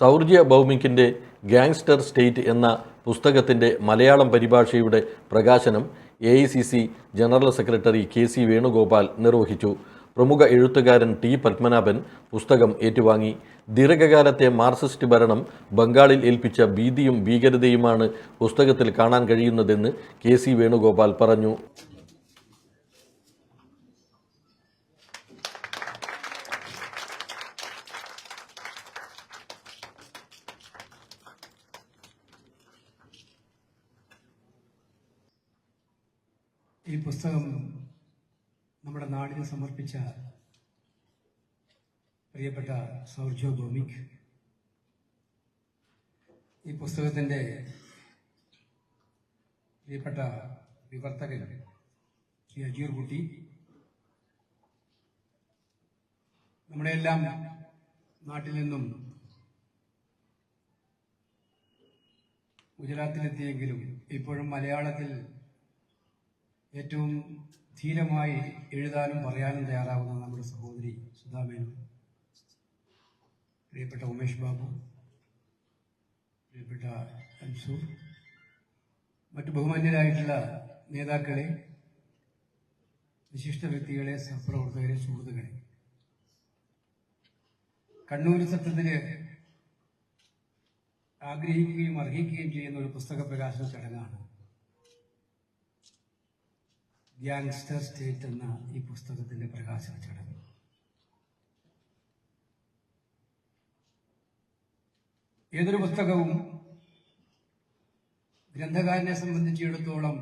സൗർജ്യ ഭൗമിക്കിന്റെ gangster state എന്ന പുസ്തകത്തിന്റെ മലയാളം പരിഭാഷയുടെ പ്രകാശനം A I C C general secretary K C Venugopal നിർവഹിച്ചു. പ്രമുഖ എഴുത്തുകാരൻ ടി പത്മനാഭൻ പുസ്തകം ഏറ്റുവാങ്ങി. ദീർഘകാലത്തെ മാർക്സിസ്റ്റ് ഭരണം ബംഗാളിൽ ഏൽപ്പിച്ച ഭീതിയും ഭീകരതയുമാണ് പുസ്തകത്തിൽ കാണാൻ കഴിയുന്നതെന്ന് കെ സി വേണുഗോപാൽ പറഞ്ഞു. ഈ പുസ്തകം നമ്മുടെ നാടിന് സമർപ്പിച്ച പ്രിയപ്പെട്ട സൗർജോ ഭൂമിക്. ഈ പുസ്തകത്തിന്റെ പ്രിയപ്പെട്ട വിവർത്തകൻ ശ്രീ അജീർ കുട്ടി. നമ്മുടെ നാട്ടിൽ നിന്നും ഗുജറാത്തിലെത്തിയെങ്കിലും ഇപ്പോഴും മലയാളത്തിൽ ഏറ്റവും ധീരമായി എഴുതാനും പറയാനും തയ്യാറാവുന്ന നമ്മുടെ സഹോദരി സുധാമേനു പ്രിയപ്പെട്ട ഉമേഷ് ബാബു പ്രിയപ്പെട്ട അൻസൂർ മറ്റു ബഹുമാന്യരായിട്ടുള്ള നേതാക്കളെ വിശിഷ്ട വ്യക്തികളെ സഹപ്രവർത്തകരെ സുഹൃത്തുക്കളെ. കണ്ണൂർ സത്യത്തിന് ആഗ്രഹിക്കുകയും അർഹിക്കുകയും ചെയ്യുന്ന ഒരു പുസ്തക പ്രകാശന ചടങ്ങാണ്. ഗ്യാങ്സ്റ്റർ സ്റ്റേറ്റ് എന്ന ഈ പുസ്തകത്തിന്റെ പ്രകാശന ചടങ്ങ്. ഏതൊരു പുസ്തകവും ഗ്രന്ഥകാരനെ സംബന്ധിച്ചിടത്തോളം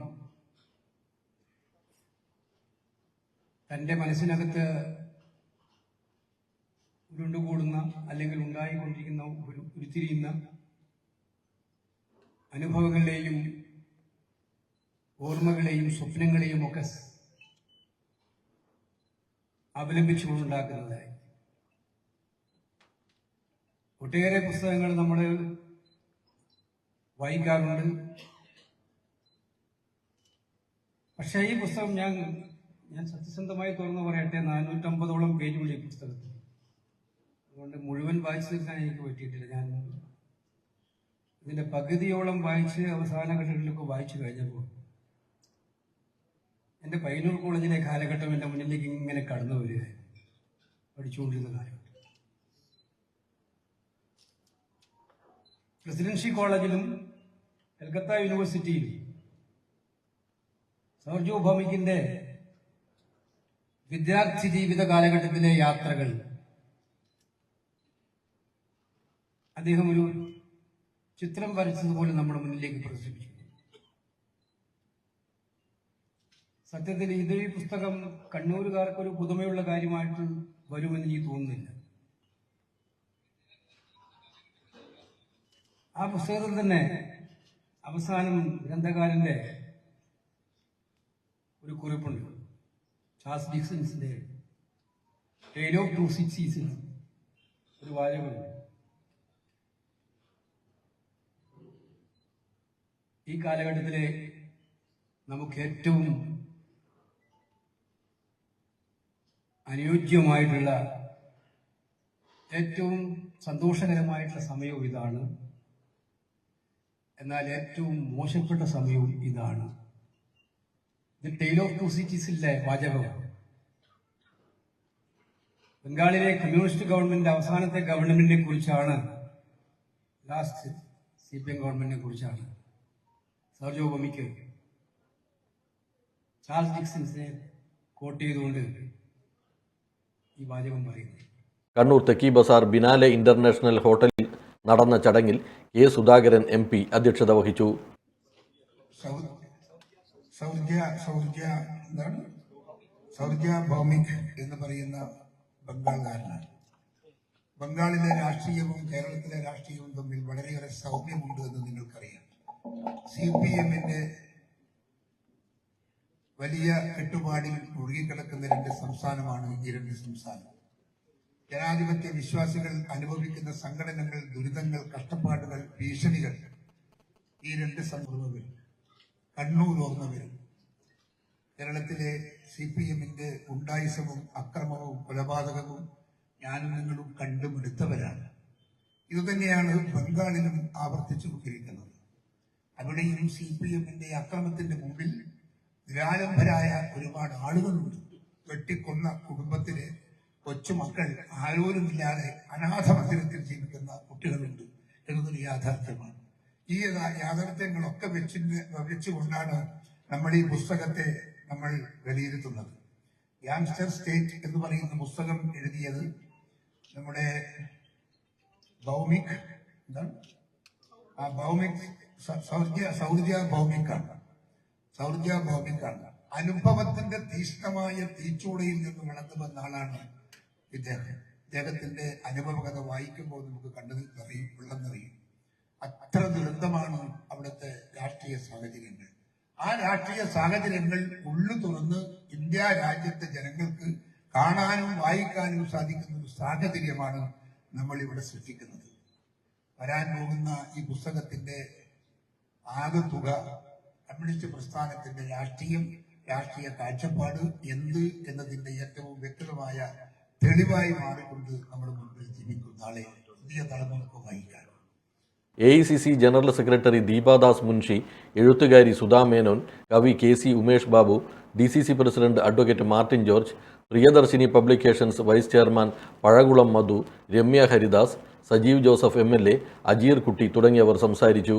തന്റെ മനസ്സിനകത്ത് ഉരുണ്ടുകൂടുന്ന അല്ലെങ്കിൽ ഉണ്ടായിക്കൊണ്ടിരിക്കുന്ന ഒരു ഉരുത്തിരിയുന്ന അനുഭവങ്ങളെയും ഓർമ്മകളെയും സ്വപ്നങ്ങളെയും ഒക്കെ അവലംബിച്ചുകൊണ്ടുണ്ടാക്കുന്നതായി. ഒട്ടേറെ പുസ്തകങ്ങൾ നമ്മൾ വായിക്കാറുണ്ട്. പക്ഷേ ഈ പുസ്തകം ഞാൻ ഞാൻ സത്യസന്ധമായി തുറന്നു പറയട്ടെ നാനൂറ്റമ്പതോളം പേജുള്ള ഈ പുസ്തകത്തിൽ. അതുകൊണ്ട് മുഴുവൻ വായിച്ചു തീർക്കാൻ എനിക്ക് പറ്റിയിട്ടില്ല. ഞാൻ ഇതിന്റെ പകുതിയോളം വായിച്ച് അവസാന ഘട്ടങ്ങളിലൊക്കെ വായിച്ചു കഴിഞ്ഞപ്പോൾ എന്റെ പയ്യന്നൂർ കോളേജിലെ കാലഘട്ടം എന്റെ മുന്നിലേക്ക് ഇങ്ങനെ കടന്നു വരികയായിരുന്നു പഠിച്ചുകൊണ്ടിരുന്ന കാലഘട്ടം. പ്രസിഡൻസി കോളേജിലും കൽക്കത്ത യൂണിവേഴ്സിറ്റിയിലും സൗർജോ ഭൗമിക്കിന്റെ വിദ്യാർത്ഥി ജീവിത കാലഘട്ടത്തിലെ യാത്രകൾ അദ്ദേഹം ഒരു ചിത്രം വരച്ചതുപോലെ നമ്മുടെ മുന്നിലേക്ക് പ്രദർശിപ്പിച്ചു. സത്യത്തിൽ ഇത് ഈ പുസ്തകം കണ്ണൂരുകാർക്ക് ഒരു പുതുമയുള്ള കാര്യമായിട്ട് വരുമെന്ന് എനിക്ക് തോന്നുന്നില്ല. ആ പുസ്തകത്തിൽ തന്നെ അവസാനം ഗ്രന്ഥകാരന്റെ ഒരു കുറിപ്പുണ്ട്. ചാസ് ഡിക്സൺസിന്റെ tale of two six seasons ഒരു വാചകമുണ്ട്. ഈ കാലഘട്ടത്തിലെ നമുക്ക് ഏറ്റവും അനുയോജ്യമായിട്ടുള്ള ഏറ്റവും സന്തോഷകരമായിട്ടുള്ള സമയവും ഇതാണ്. എന്നാൽ ഏറ്റവും മോശപ്പെട്ട സമയവും ഇതാണ്. ഇത് ടെയിൽ ഓഫ് ടു സിറ്റീസിലെ വാചകമാണ്. ബംഗാളിലെ കമ്മ്യൂണിസ്റ്റ് ഗവൺമെന്റ് അവസാനത്തെ ഗവൺമെന്റിനെ കുറിച്ചാണ് ലാസ്റ്റ് സി പി എം ഗവൺമെന്റിനെ കുറിച്ചാണ് സർജോ ബൊമിക്ക് ചാൾസ് ഡിക്സിൻസിനെ കോട്ട് ചെയ്തുകൊണ്ട് ഈ വാചകം പറയുന്നത് കണ്ണൂർ തെക്കി ബസാർ ബിനാലെ ഇന്റർനാഷണൽ ഹോട്ടലിൽ നടന്ന ചടങ്ങിൽ കെ സുധാകരൻ എം പി അധ്യക്ഷത വഹിച്ചു. എന്ന് പറയുന്ന ബംഗാൾകാരനാണ് ബംഗാളിലെ രാഷ്ട്രീയവും കേരളത്തിലെ രാഷ്ട്രീയവും തമ്മിൽ വളരെയേറെ സൗമ്യമുണ്ട് എന്ന് നിങ്ങൾക്കറിയാം. സി പി എമ്മിന്റെ വലിയ കെട്ടുപാടിൽ ഒഴുകിക്കിടക്കുന്ന രണ്ട് സംസ്ഥാനമാണ് ഈ രണ്ട് സംസ്ഥാനം. ജനാധിപത്യ വിശ്വാസികൾ അനുഭവിക്കുന്ന സംഘടനകൾ ദുരിതങ്ങൾ കഷ്ടപ്പാടുകൾ ഭീഷണികൾ ഈ രണ്ട് സംഭവങ്ങൾ കണ്ണൂർ ഓർമ്മ വരും. കേരളത്തിലെ സി പി എമ്മിന്റെ ഉണ്ടായിസവും അക്രമവും കൊലപാതകവും ഞാനും കണ്ടുമെടുത്തവരാണ്. ഇതുതന്നെയാണ് ബംഗാളിലും ആവർത്തിച്ചു കൊണ്ടിരിക്കുന്നത്. അവിടെയും സി പി എമ്മിന്റെ അക്രമത്തിന്റെ മുമ്പിൽ നിരാലംബരായ ഒരുപാട് ആളുകളുണ്ട്. വെട്ടിക്കൊന്ന കുടുംബത്തിലെ കൊച്ചുമക്കൾ ആരോരുമില്ലാതെ അനാഥ മന്ദിരത്തിൽ ജീവിക്കുന്ന കുട്ടികളുണ്ട് എന്നതൊരു യാഥാർത്ഥ്യമാണ്. ഈ യഥാ- യാഥാർത്ഥ്യങ്ങളൊക്കെ വെച്ച് വെച്ചുകൊണ്ടാണ് നമ്മൾ ഈ പുസ്തകത്തെ നമ്മൾ വിലയിരുത്തുന്നത്. ഗ്യാങ്സ്റ്റർ സ്റ്റേറ്റ് എന്ന് പറയുന്ന പുസ്തകം എഴുതിയത് നമ്മുടെ ഭൗമിക് എന്താണ്? ആ ഭൗമിക് സൗദ്യ സൗർജ്യ ഭൗമിക്കാണ് സൗർജ്യ ഭൗമിക്കാണ് അനുഭവത്തിന്റെ തീഷ്ണമായ തീച്ചൂടയിൽ നിന്ന് വളർന്നു വന്ന ആളാണ് ഇദ്ദേഹം. ഇദ്ദേഹത്തിന്റെ അനുഭവകഥ വായിക്കുമ്പോൾ നമുക്ക് കണ്ടു അറിയും ഉള്ളെന്നറിയും അത്ര ദുരന്തമാണ് അവിടുത്തെ രാഷ്ട്രീയ സാഹചര്യങ്ങൾ. ആ രാഷ്ട്രീയ സാഹചര്യങ്ങൾ ഉള്ളു തുറന്ന് ഇന്ത്യ രാജ്യത്തെ ജനങ്ങൾക്ക് കാണാനും വായിക്കാനും സാധിക്കുന്ന ഒരു സാഹചര്യമാണ് നമ്മൾ ഇവിടെ സൃഷ്ടിക്കുന്നത്. വരാൻ പോകുന്ന ഈ പുസ്തകത്തിന്റെ ആകെ തുക കമ്മ്യൂണിസ്റ്റ് പ്രസ്ഥാനത്തിന്റെ രാഷ്ട്രീയം രാഷ്ട്രീയ കാഴ്ചപ്പാട് എന്ത് എന്നതിന്റെ ഏറ്റവും വ്യക്തമായ തെളിവായി മാറിക്കൊണ്ട് നമ്മുടെ മുമ്പിൽ ജീവിക്കും. നാളെ പുതിയ തലമുറയ്ക്ക് വഹിക്കാൻ A I C C general secretary Deepa Das Munshi എഴുത്തുകാരി സുധാ മേനോൻ കവി K C Umesh Babu D C C president advocate Martin George Priyadarshini publications vice chairman Pazhakulam Madhu Ramya Haridas Sajeev Joseph M L A Ajeer Kutty തുടങ്ങിയവർ സംസാരിച്ചു.